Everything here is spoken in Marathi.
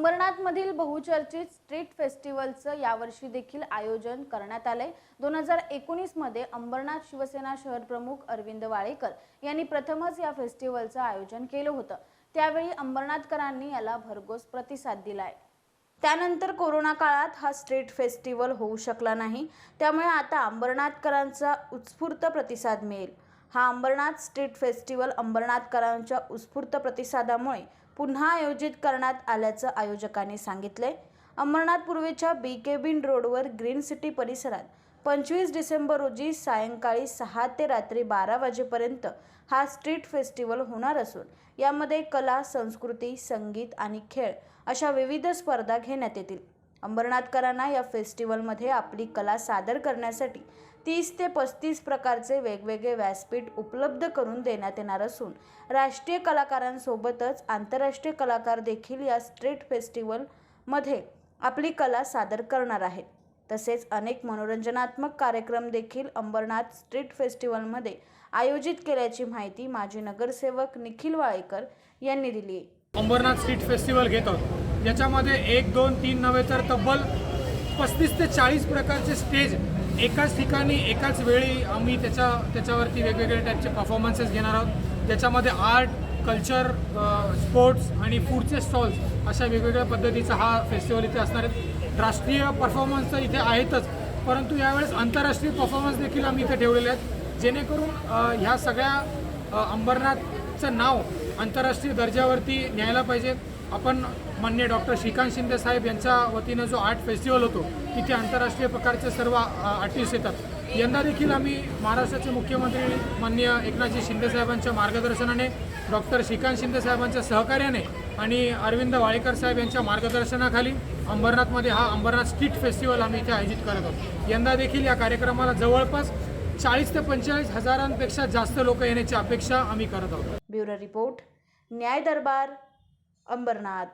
अंबरनाथमधील बहुचर्चित स्ट्रीट फेस्टिवलचं यावर्षी देखील आयोजन करण्यात आलंय. दोन हजार एकोणीसमध्ये अंबरनाथ शिवसेना शहर प्रमुख अरविंद वाळेकर यांनी प्रथमच या फेस्टिवलचं आयोजन केलं होतं. त्यावेळी अंबरनाथकरांनी याला भरघोस प्रतिसाद दिलाय. त्यानंतर कोरोना काळात हा स्ट्रीट फेस्टिवल होऊ शकला नाही. त्यामुळे आता अंबरनाथकरांचा उत्स्फूर्त प्रतिसाद मिळेल. हा अंबरनाथ स्ट्रीट फेस्टिवल अंबरनाथकरांच्या उत्स्फूर्त प्रतिसादामुळे पुन्हा आयोजित करण्यात आल्याचं आयोजकांनी सांगितले. अंबरनाथ पूर्वेच्या बी के बिन रोडवर ग्रीन सिटी परिसरात पंचवीस डिसेंबर रोजी सायंकाळी सहा ते रात्री बारा वाजेपर्यंत हा स्ट्रीट फेस्टिवल होणार असून यामध्ये कला संस्कृती संगीत आणि खेळ अशा विविध स्पर्धा घेण्यात येतील. अंबरनाथकरांना या फेस्टिवलमध्ये आपली कला सादर करण्यासाठी तीस ते पस्तीस प्रकारचे वेगवेगळे व्यासपीठ उपलब्ध करून देण्यात येणार असून राष्ट्रीय कलाकारांसोबतच आंतरराष्ट्रीय कलाकार देखील या स्ट्रीट फेस्टिवलमध्ये आपली कला सादर करणार आहेत. तसेच अनेक मनोरंजनात्मक कार्यक्रम देखील अंबरनाथ स्ट्रीट फेस्टिवलमध्ये आयोजित केल्याची माहिती माजी नगरसेवक निखिल वाळेकर यांनी दिली आहे. अंबरनाथ स्ट्रीट फेस्टिवल घेत आहोत. याच्यामध्ये एक दोन तीन नव्हे तर तब्बल पस्तीस ते चाळीस प्रकारचे स्टेज एकाच ठिकाणी एकाच वेळी आम्ही त्याच्या त्याच्यावरती वेगवेगळे टाईपचे परफॉर्मन्सेस घेणार आहोत. ज्याच्यामध्ये आर्ट कल्चर स्पोर्ट्स आणि फूडचे स्टॉल्स अशा वेगवेगळ्या पद्धतीचा हा फेस्टिवल इथे असणार आहे. राष्ट्रीय परफॉर्मन्स तर इथे आहेतच परंतु यावेळेस आंतरराष्ट्रीय परफॉर्मन्स देखील आम्ही इथे ठेवलेले आहेत. जेणेकरून ह्या सगळ्या अंबरनाथचं नाव आंतरराष्ट्रीय दर्जावरती न्यायला पाहिजे. आपण मान्य डॉक्टर श्रीकांत शिंदे साहेब यांच्या वतीनं जो आर्ट फेस्टिवल होतो तिथे आंतरराष्ट्रीय प्रकारचे सर्व आर्टिस्ट येतात. यंदा देखील आम्ही महाराष्ट्राचे मुख्यमंत्री मान्य एकनाथजी शिंदे साहेबांच्या मार्गदर्शनाने डॉक्टर श्रीकांत शिंदे साहेबांच्या सहकार्याने आणि अरविंद वाळेकर साहेब यांच्या मार्गदर्शनाखाली अंबरनाथमध्ये हा अंबरनाथ स्ट्रीट फेस्टिवल आम्ही इथे आयोजित करत आहोत. यंदा देखील या कार्यक्रमाला जवळपास चाळीस ते पंचेचाळीस हजारांपेक्षा जास्त लोक येण्याची अपेक्षा आम्ही करत आहोत. ब्युरो रिपोर्ट न्याय दरबार अंबरनाथ.